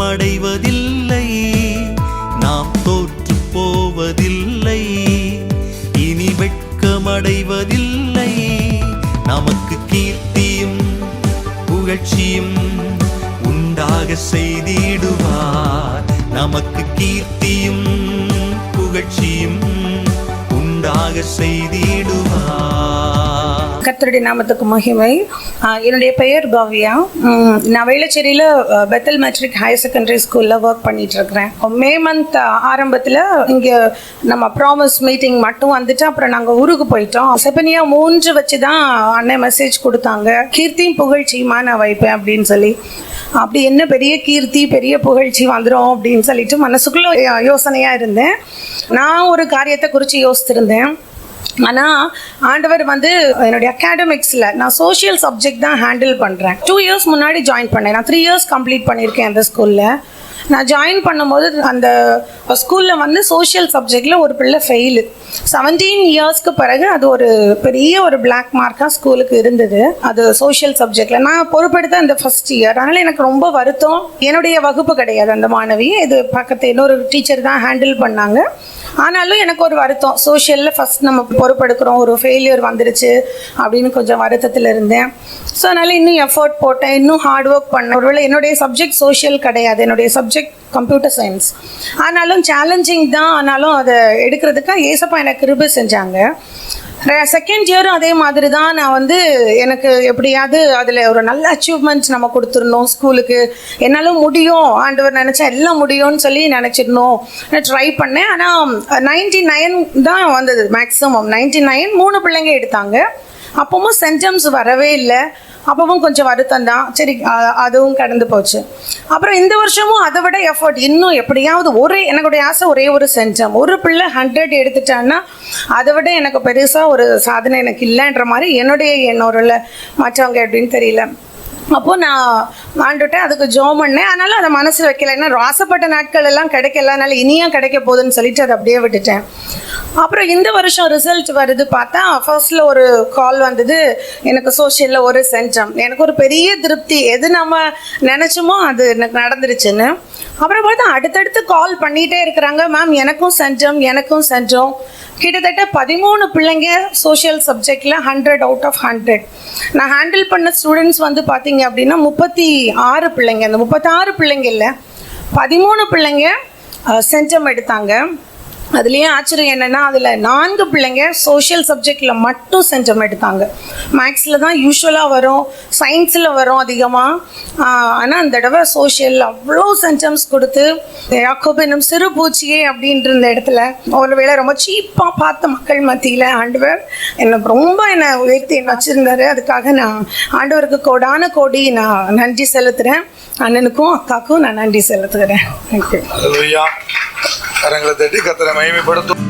நாம் அடைவதில்லை நாம் தோற்று போவதில்லை. இனி வெட்கமடைவதில்லை. நமக்கு கீர்த்தியும் புகழ்ச்சியும் உண்டாக செய்திடுவார். நமக்கு கீர்த்தியும் புகழ்ச்சியும் உண்டாக செய்திடுவார். கத்தருடைய நாமத்துக்கு மகிமை. என்னுடைய பெயர் பவ்யா. நான் வேளச்சேரியில் பெத்தல் மெட்ரிக் ஹையர் செகண்டரி ஸ்கூலில் ஒர்க் பண்ணிட்டு இருக்கிறேன் மே மந்த் ஆரம்பத்தில் இங்கே நம்ம ப்ராமிஸ் மீட்டிங் மட்டும் வந்துட்டு அப்புறம் நாங்கள் ஊருக்கு போயிட்டோம். செப்பனியா மூன்று வச்சு தான் அண்ணன் மெசேஜ் கொடுத்தாங்க. கீர்த்தியும் புகழ்ச்சியுமா நான் வைப்பேன் அப்படின்னு சொல்லி. அப்படி என்ன பெரிய கீர்த்தி பெரிய புகழ்ச்சி வந்துடும் அப்படின்னு சொல்லிட்டு மனசுக்குள்ள யோ- இருந்தேன். நான் ஒரு காரியத்தை குறித்து யோசித்திருந்தேன். ஆனால் ஆண்டவர் வந்து என்னுடைய அகாடமிக்ஸில் நான் சோஷியல் சப்ஜெக்ட் தான் ஹேண்டில் பண்ணுறேன் டூ இயர்ஸ் முன்னாடி ஜாயின் பண்ணேன். நான் த்ரீ இயர்ஸ் கம்ப்ளீட் பண்ணியிருக்கேன் அந்த ஸ்கூலில் நான் ஜாயின் பண்ணும்போது அந்த ஸ்கூலில் வந்து சோஷியல் சப்ஜெக்டில் ஒரு பிள்ளை ஃபெயிலு செவன்டீன் இயர்ஸ்க்கு பிறகு அது ஒரு பெரிய ஒரு பிளாக் மார்க்காக ஸ்கூலுக்கு இருந்தது. அது சோஷியல் சப்ஜெக்டில் நான் பொறுப்பெடுத்த அந்த ஃபர்ஸ்ட் இயர் அதனால் எனக்கு ரொம்ப வருத்தம். என்னுடைய வகுப்பு கிடையாது அந்த மாணவி இது பக்கத்து இன்னொரு டீச்சர் தான் ஹேண்டில் பண்ணாங்க. ஆனாலும் எனக்கு ஒரு வருத்தம். சோஷியலில் ஃபஸ்ட் நம்ம பொறுப்பெடுக்கிறோம். ஒரு ஃபெயிலியர் வந்துருச்சு அப்படின்னு கொஞ்சம் வருத்தத்தில் இருந்தேன். ஸோ அதனால் இன்னும் எஃபோர்ட் போட்டேன். இன்னும் ஹார்ட் ஒர்க் பண்ணேன். ஒருவேளை என்னுடைய சப்ஜெக்ட் சோஷியல் கிடையாது. என்னுடைய சப்ஜெக்ட் கம்ப்யூட்டர் சயின்ஸ் ஆனாலும் சேலஞ்சிங் தான். ஆனாலும் அதை எடுக்கிறதுக்கு ஏசப்பா எனக்கு கிருபை செஞ்சாங்க. செகண்ட் இயரும் அதே மாதிரி தான் நான் வந்து எனக்கு எப்படியாவது அதில் ஒரு நல்ல அச்சீவ்மெண்ட்ஸ் நம்ம கொடுத்துருந்தோம் ஸ்கூலுக்கு என்னாலும் முடியும் ஆண்டவர் நினச்சா எல்லாம் முடியும்னு சொல்லி நினச்சிருந்தோம் நான் ட்ரை பண்ணேன். ஆனால் நைன்டி நைன் தான் வந்தது மேக்ஸிமம் நைன்டி நைன் மூணு பிள்ளைங்க எடுத்தாங்க. அப்பவும் சென்டம்ஸ் வரவே இல்லை. அப்பவும் கொஞ்சம் வருத்தம் தான் சரி அதுவும் கடந்து போச்சு. அப்புறம் இந்த வருஷமும் அதை விட எஃபர்ட் இன்னும் எப்படியாவது ஒரே எனக்குடைய ஆசை ஒரே ஒரு செஞ்சம் ஒரு பிள்ளை ஹண்ட்ரட் எடுத்துட்டான்னா அதை விட எனக்கு பெருசாக ஒரு சாதனை எனக்கு இல்லைன்ற மாதிரி என்னுடைய எண்ணூரில் மற்றவங்க எப்படின்னு தெரியல. அப்போ நான் ஆண்டுட்டு அதுக்கு ஜோம் பண்ணேன். அதனால அதை மனசில் வைக்கல. ஏன்னா ஆசைப்பட்ட நாட்கள் எல்லாம் கிடைக்கல. அதனால இனியா கிடைக்க போகுதுன்னு சொல்லிட்டு அதை அப்படியே விட்டுட்டேன். அப்புறம் இந்த வருஷம் ரிசல்ட் வருது பார்த்தா ஃபர்ஸ்ட்ல ஒரு கால் வந்தது. எனக்கு சோஷியலில் ஒரு சென்டம் எனக்கு ஒரு பெரிய திருப்தி. எது நம்ம நினைச்சோமோ அது எனக்கு நடந்துருச்சுன்னு. அப்புறம் பார்த்தா அடுத்தடுத்து கால் பண்ணிகிட்டே இருக்கிறாங்க. மேம் எனக்கும் சென்டம் எனக்கும் செஞ்சோம். கிட்டத்தட்ட பதிமூணு பிள்ளைங்க சோஷியல் சப்ஜெக்டில் ஹண்ட்ரட் அவுட் ஆஃப் ஹண்ட்ரட் நான் ஹேண்டில் பண்ண ஸ்டூடெண்ட்ஸ் வந்து பார்த்தீங்க அப்படின்னா முப்பத்தி ஆறு பிள்ளைங்க. அந்த முப்பத்தாறு பிள்ளைங்க இல்லை பதிமூணு பிள்ளைங்க செஞ்சம் எடுத்தாங்க. அதுலேயும் ஆச்சரியம் என்னென்னா அதில் நான்கு பிள்ளைங்க சோஷியல் சப்ஜெக்டில் மட்டும் சென்டம் எடுத்தாங்க. மேக்ஸில் தான் யூஸ்வலாக வரும் சயின்ஸில் வரும் அதிகமாக ஆனால் அந்த தடவை சோஷியல் அவ்வளோ சென்டம்ஸ் கொடுத்து யாக்கோபெனும் சிறு பூச்சியே அப்படின்ற இந்த இடத்துல ஒருவேளை ரொம்ப சீப்பாக பார்த்த மக்கள் மத்தியில் ஆண்டவர் என்னை ரொம்ப என்னை உயர்த்தி என்ன வச்சுருந்தாரு. அதுக்காக நான் ஆண்டவருக்கு கோடான கோடி நான் நன்றி செலுத்துகிறேன் அண்ணனுக்கும் அக்காவுக்கும் நான் நன்றி செலுத்துகிறேன். தேங்க்யூ கரங்களை தட்டி கத்தரை மகிமைப்படுத்தும்